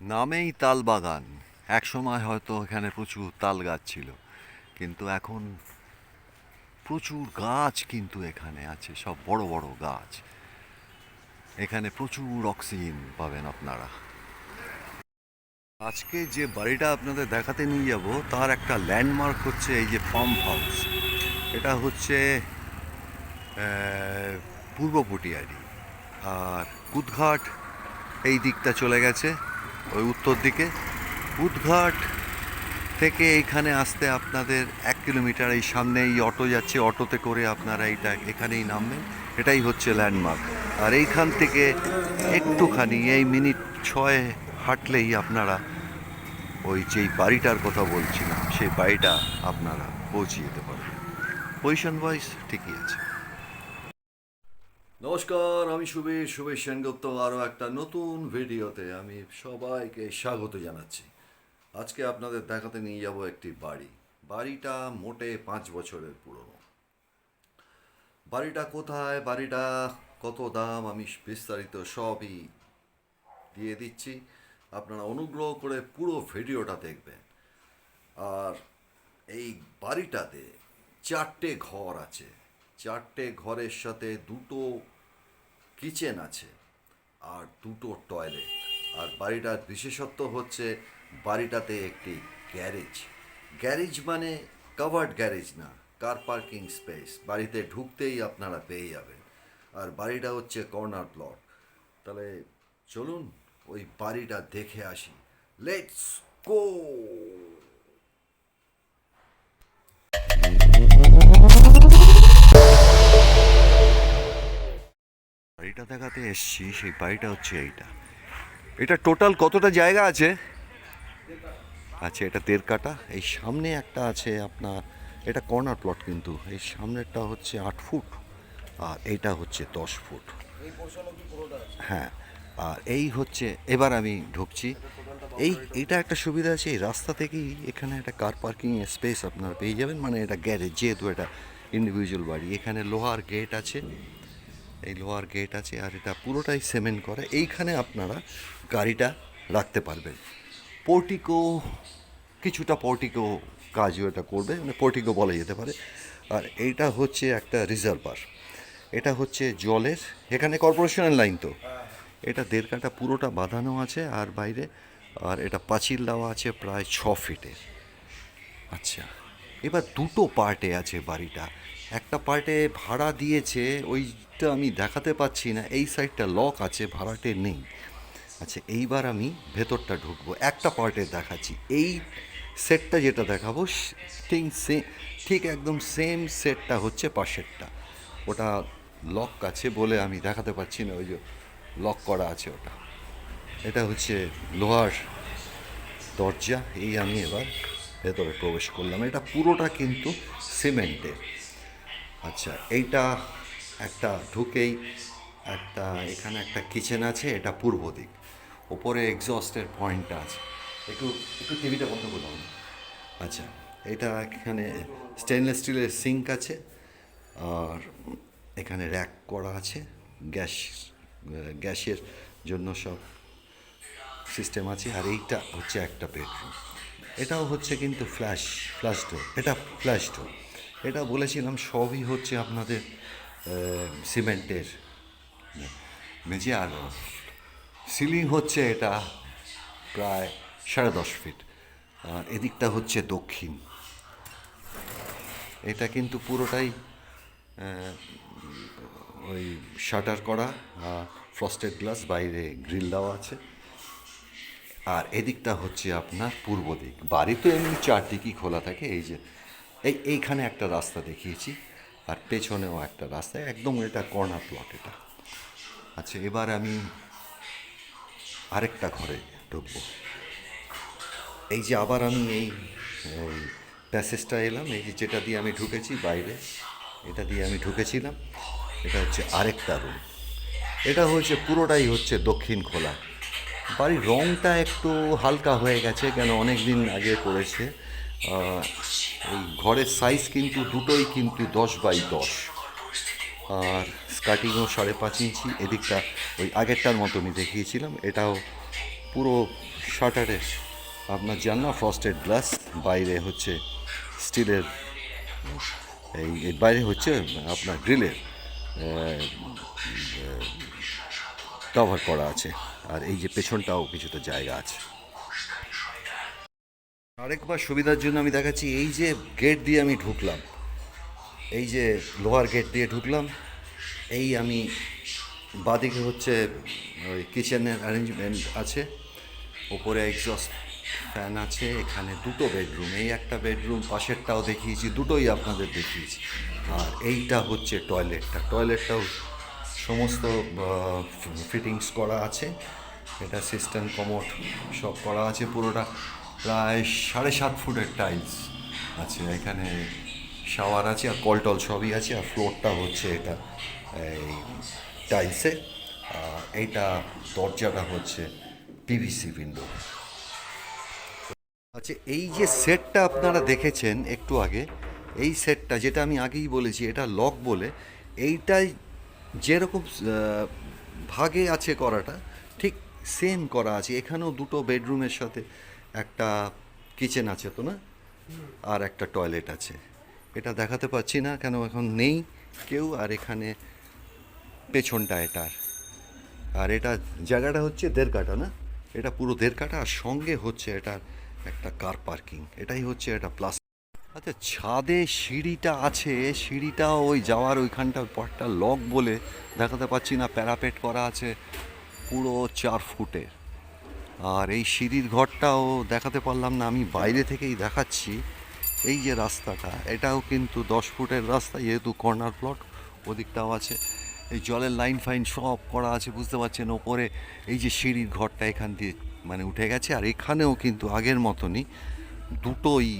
নামেই তাল বাগান। এক সময় হয়তো এখানে প্রচুর তাল গাছ ছিল, কিন্তু এখন প্রচুর গাছ কিন্তু এখানে আছে, সব বড় বড় গাছ। এখানে প্রচুর অক্সিজেন পাবেন আপনারা। আজকে যে বাড়িটা আপনাদের দেখাতে নিয়ে যাব, তার একটা ল্যান্ডমার্ক হচ্ছে এই যে পাম্প হাউস। এটা হচ্ছে পূর্ব পটিয়ারি। আর কুদঘাট এই দিকটা চলে গেছে। ওই উত্তর দিকে। কুদঘাট থেকে এইখানে আসতে আপনাদের এক কিলোমিটার এই সামনে এই অটো যাচ্ছে। অটোতে করে আপনারা এইটা এখানেই নামবেন। এটাই হচ্ছে ল্যান্ডমার্ক। আর এইখান থেকে একটুখানি, এই মিনিট ছয় হাঁটলেই আপনারা ওই যেই বাড়িটার কথা বলছিলাম, সেই বাড়িটা আপনারা পৌঁছে যেতে পারবেন। পজিশন ওয়াইজ ঠিকই আছে। নমস্কার, আমি সুবীর। সুবীর সেনগুপ্ত আরও একটা নতুন ভিডিওতে আমি সবাইকে স্বাগত জানাচ্ছি। আজকে আপনাদের দেখাতে নিয়ে যাব একটি বাড়ি। বাড়িটা মোটে পাঁচ বছরের পুরনো। বাড়িটা কোথায়, বাড়িটা কত দাম, আমি বিস্তারিত সবই দিয়ে দিচ্ছি। আপনারা অনুগ্রহ করে পুরো ভিডিওটা দেখবেন। আর এই বাড়িটাতে চারটে ঘর আছে। চারটে ঘরের সাথে দুটো কিচেন আছে, আর দুটো টয়লেট। আর বাড়িটার বিশেষত্ব হচ্ছে, বাড়িটাতে একটি গ্যারেজ। গ্যারেজ মানে কাভার্ড গ্যারেজ না, কার পার্কিং স্পেস। বাড়িতে ঢুকতেই আপনারা পেয়ে যাবেন। আর বাড়িটা হচ্ছে কর্নার প্লট। তাহলে চলুন ওই বাড়িটা দেখে আসি। লেটস গো বাড়িটা দেখাতে এসছি, সেই বাড়িটা হচ্ছে এইটা। এটা টোটাল কতটা জায়গা আছে? আচ্ছা এটা দেড় কাটা এই সামনে একটা আছে আপনার, এটা কর্নার প্লট কিন্তু, এই সামনেরটা হচ্ছে আট ফুট, আর এইটা হচ্ছে দশ ফুট। হ্যাঁ আর এই হচ্ছে, এবার আমি ঢুকছি। এই এটা একটা সুবিধা আছে, এই রাস্তা থেকেই এখানে একটা কার পার্কিং স্পেস আপনারা পেয়ে যাবেন মানে এটা গ্যারেজ যেহেতু এটা ইন্ডিভিজুয়াল বাড়ি, এখানে লোহার গেট আছে। এই লোহার গেট আছে আর এটা পুরোটাই সিমেন্ট করা। এইখানে আপনারা গাড়িটা রাখতে পারবেন। পোর্টিকো, কিছুটা পোর্টিকো কাজও এটা করবে মানে পোর্টিকো বলা যেতে পারে। আর এইটা হচ্ছে একটা রিজার্ভার। এটা হচ্ছে জলের, এখানে কর্পোরেশনের লাইন তো। এটা দেড় কাটা পুরোটা বাঁধানো আছে আর বাইরে, আর এটা পাঁচিল দেওয়া আছে প্রায় ছ ফিটের। আচ্ছা এবার দুটো পার্টে আছে বাড়িটা। একটা পার্টে ভাড়া দিয়েছে, ওইটা আমি দেখাতে পাচ্ছি না, এই সাইডটা লক আছে, ভাড়াটে নেই। আচ্ছা এইবার আমি ভেতরটা ঢুকবো, একটা পার্টে দেখাচ্ছি। এই সেটটা যেটা দেখাবো, ঠিক সে, ঠিক একদম সেম সেটটা হচ্ছে পাশেরটা। ওটা লক আছে বলে আমি দেখাতে পাচ্ছি না, ওই যে লক করা আছে ওটা। এটা হচ্ছে লোহার দরজা, এই আমি এবার ভেতরে প্রবেশ করলাম। এটা পুরোটা কিন্তু সিমেন্টের। আচ্ছা এইটা একটা ঢুকেই একটা, এখানে একটা কিচেন আছে, এটা পূর্ব দিক। ওপরে এক্সস্টের পয়েন্টটা আছে। একটু একটু টিভিটা বন্ধ করলাম আচ্ছা এটা এখানে স্টেনলেস স্টিলের সিঙ্ক আছে, আর এখানে র্যাক করা আছে, গ্যাস, গ্যাসের জন্য সব সিস্টেম আছে, আর এইটা হচ্ছে একটা বেডরুম এটাও হচ্ছে কিন্তু ফ্ল্যাশ ফ্ল্যাশ ডোর এটা ফ্ল্যাশ ডোর এটা বলেছিলাম, সবই হচ্ছে আপনাদের সিমেন্টের। মেঝে আর সিলিং হচ্ছে এটা প্রায় সাড়ে দশ ফিট, আর এদিকটা হচ্ছে দক্ষিণ। এটা কিন্তু পুরোটাই ওই শাটার করা ফ্রস্টেড গ্লাস, বাইরে গ্রিল দেওয়া আছে। আর এদিকটা হচ্ছে আপনার পূর্ব দিক, বাড়ি তো এমনি চারদিকই খোলা থাকে, এই যে এই, এইখানে একটা রাস্তা দেখিয়েছি, আর পেছনেও একটা রাস্তা, একদম এটা কর্নার প্লট এটা। আচ্ছা এবার আমি আরেকটা ঘরে ঢুকবো। এই যে আবার আমি এই প্যাসেজটা এলাম, এই যে যেটা দিয়ে আমি ঢুকেছি বাইরে, এটা দিয়ে আমি ঢুকেছিলাম, এটা হচ্ছে আরেকটা রুম এটা হচ্ছে পুরোটাই হচ্ছে দক্ষিণ খোলা। বাড়ির রঙটা একটু হালকা হয়ে গেছে, কেন অনেক দিন আগে করেছে। ঘরের সাইজ কিন্তু দুটোই কিন্তু দশ বাই দশ। আর স্কার্টিংও সাড়ে পাঁচ ইঞ্চি, এদিকটা ওই আগেরটার মতনই দেখিয়েছিলাম। এটাও পুরো শাটারের আপনার জানলা ফ্রস্টেড গ্লাস বাইরে হচ্ছে স্টিলের এই বাইরে হচ্ছে আপনার গ্রিলের কভার করা আছে। আর এই যে পেছনটাও কিছুটা জায়গা আছে। আরেকবার সুবিধার জন্য আমি দেখাচ্ছি, এই যে গেট দিয়ে আমি ঢুকলাম, এই যে লোহার গেট দিয়ে ঢুকলাম, এই আমি বাদিকে হচ্ছে ওই কিচেনের অ্যারেঞ্জমেন্ট আছে ওপরে এক্সস্ট ফ্যান আছে, এখানে দুটো বেডরুম এই একটা বেডরুম পাশেরটাও দেখিয়েছি, দুটোই আপনাদের দেখিয়েছি। আর এইটা হচ্ছে টয়লেটটা টয়লেটটাও সমস্ত ফিটিংস করা আছে, এটা সিস্টেম কমোড সব করা আছে পুরোটা। প্রায় সাড়ে সাত ফুটের টাইলস আছে। এখানে শাওয়ার আছে আর কলটল সবই আছে আর ফ্লোরটা হচ্ছে এটা, এই টাইলসে এইটা দরজাটা হচ্ছে পিভিসি উইন্ডো আচ্ছা এই যে সেটটা আপনারা দেখেছেন একটু আগে, এই সেটটা যেটা আমি আগেই বলেছি, এটা লক বলে, এইটাই যেরকম ভাগে আছে করাটা, ঠিক সেম করা আছে। এখানেও দুটো বেডরুমের সাথে একটা কিচেন আছে তো না? আর একটা টয়লেট আছে। এটা দেখাতে পাচ্ছি না, কেন এখন নেই কেউ, আর এখানে পেছনটা এটার। আর এটা জায়গাটা হচ্ছে দেড় কাটা না? এটা পুরো দেড় কাটা আর সঙ্গে হচ্ছে এটার একটা কার পার্কিং এটাই হচ্ছে এটা প্লাস আচ্ছা ছাদে সিঁড়িটা আছে, সিঁড়িটা ওই যাওয়ার ওইখানটা পরটা লক বলে দেখাতে পাচ্ছি না প্যারাপেট করা আছে, পুরো চার ফুটের। আর এই সিঁড়ির ঘরটাও দেখাতে পারলাম না, আমি বাইরে থেকেই দেখাচ্ছি। এই যে রাস্তাটা, এটাও কিন্তু দশ ফুটের রাস্তা, যেহেতু কর্নার প্লট, ওদিকটাও আছে। এই জলের লাইন ফাইন সব করা আছে, বুঝতে পারছেন? ওপরে এই যে সিঁড়ির ঘরটা এখান দিয়ে মানে উঠে গেছে, আর এখানেও কিন্তু আগের মতনই দুটোই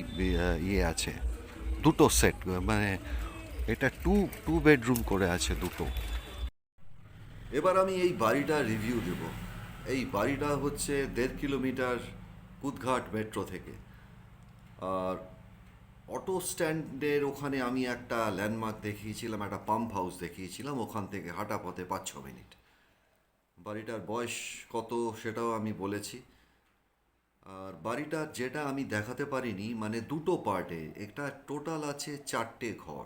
ইয়ে আছে। দুটো সেট মানে এটা টু টু বেডরুম করে আছে দুটো। এবার আমি এই বাড়িটা রিভিউ দেব। এই বাড়িটা হচ্ছে দেড় কিলোমিটার কুদঘাট মেট্রো থেকে। আর অটো স্ট্যান্ডের ওখানে আমি একটা ল্যান্ডমার্ক দেখিয়েছিলাম, একটা পাম্প হাউস দেখিয়েছিলাম, ওখান থেকে হাঁটা পথে পাঁচ ছ মিনিট। বাড়িটার বয়স কত সেটাও আমি বলেছি। আর বাড়িটার যেটা আমি দেখাতে পারিনি মানে দুটো পার্টে, একটা টোটাল আছে চারটে ঘর।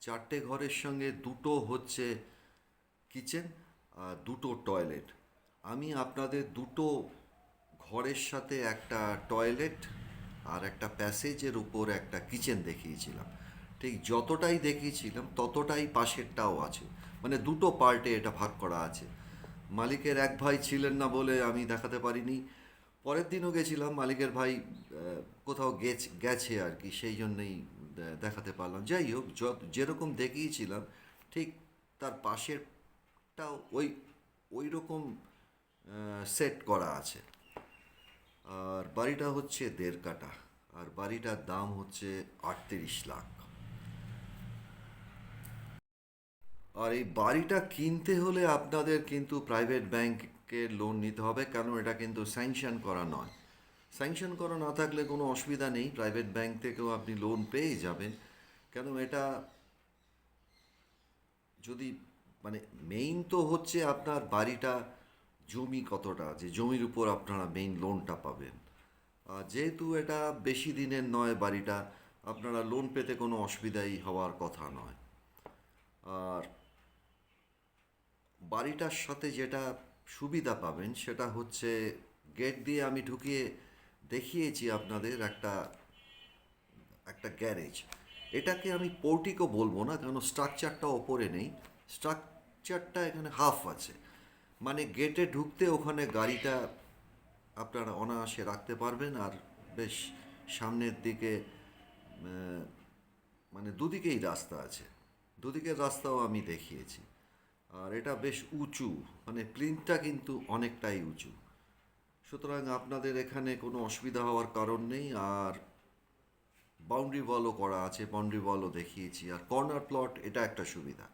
চারটে ঘরের সঙ্গে দুটো হচ্ছে কিচেন আর দুটো টয়লেট। আমি আপনাদের দুটো ঘরের সাথে একটা টয়লেট আর একটা প্যাসেজের উপর একটা কিচেন দেখিয়েছিলাম। ঠিক যতটাই দেখিয়েছিলাম, ততটাই পাশেরটাও আছে। মানে দুটো পার্টে এটা ভাগ করা আছে। মালিকের এক ভাই ছিলেন না বলে আমি দেখাতে পারিনি। পরের দিনও গেছিলাম, মালিকের ভাই কোথাও গেছে গেছে আর কি, সেই জন্যই দেখাতে পারলাম। যাই হোক, যত, যেরকম দেখিয়েছিলাম, ঠিক তার পাশেরটাও ওই ওই রকম সেট করা আছে। আর বাড়িটা হচ্ছে দেড় কাটা আর বাড়িটার দাম হচ্ছে আটত্রিশ লাখ। আর এই বাড়িটা কিনতে হলে আপনাদের কিন্তু প্রাইভেট ব্যাংকে লোন নিতে হবে কেন এটা কিন্তু স্যাংশন করা নয়। স্যাংশন করা না থাকলে কোনো অসুবিধা নেই প্রাইভেট ব্যাংক থেকেও আপনি লোন পেয়ে যাবেন। কেন এটা যদি মানে মেইন তো হচ্ছে আপনার বাড়িটা জমি কতটা? যে জমির উপর আপনারা মেইন লোনটা পাবেন। যেহেতু এটা বেশি দিনের নয় বাড়িটা, আপনারা লোন পেতে কোনো অসুবিধাই হওয়ার কথা নয়। আর বাড়িটার সাথে যেটা সুবিধা পাবেন, সেটা হচ্ছে গেট দিয়ে আমি ঢুকিয়ে দেখিয়েছি আপনাদের একটা একটা গ্যারেজ এটাকে আমি পোর্টিকও বলব না কারণ স্ট্রাকচারটা ওপরে নেই। স্ট্রাকচারটা এখানে হাফ আছে। মানে গেটে ঢুকতে ওখানে গাড়িটা আপনারা অনায়াসে রাখতে পারবেন আর বেশ সামনের দিকে মানে দুদিকেই রাস্তা আছে। দুদিকের রাস্তাও আমি দেখিয়েছি। আর এটা বেশ উঁচু মানে প্লিনটা কিন্তু অনেকটাই উঁচু। সুতরাং আপনাদের এখানে কোনো অসুবিধা হওয়ার কারণ নেই আর বাউন্ডারি বলও করা আছে বাউন্ডারি বলও দেখিয়েছি। আর কর্নার প্লট এটা একটা সুবিধা।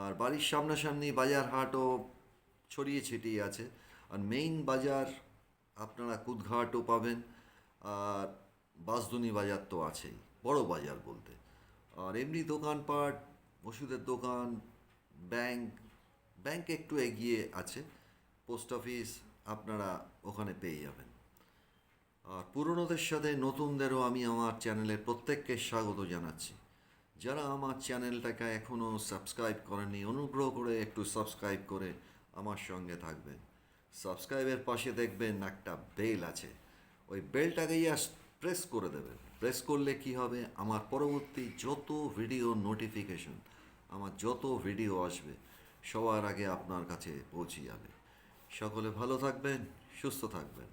আর বাড়ির সামনাসামনি বাজার হাটও ছড়িয়ে ছিটিয়ে আছে। আর মেইন বাজার আপনারা কুদঘাটও পাবেন, আর বাসদুনি বাজার তো আছেই, বড় বাজার বলতে। আর এমনি দোকানপাট, ওষুধের দোকান, ব্যাংক ব্যাংক একটু এগিয়ে আছে, পোস্ট অফিস আপনারা ওখানে পেয়ে যাবেন। আর পুরনোদের সাথে নতুনদেরও আমি আমার চ্যানেলে প্রত্যেককে স্বাগত জানাচ্ছি। যারা আমার চ্যানেলটাকে এখনও সাবস্ক্রাইব করেনি অনুগ্রহ করে একটু সাবস্ক্রাইব করে আমার সঙ্গে থাকবেন। সাবস্ক্রাইবের পাশে দেখবেন একটা বেল আছে। ওই বেলটাকে জাস্ট প্রেস করে দেবেন। প্রেস করলে কি হবে? আমার পরবর্তী যত ভিডিও নোটিফিকেশন আমার যত ভিডিও আসবে, সবার আগে আপনার কাছে পৌঁছে যাবে। সকলে ভালো থাকবেন, সুস্থ থাকবেন।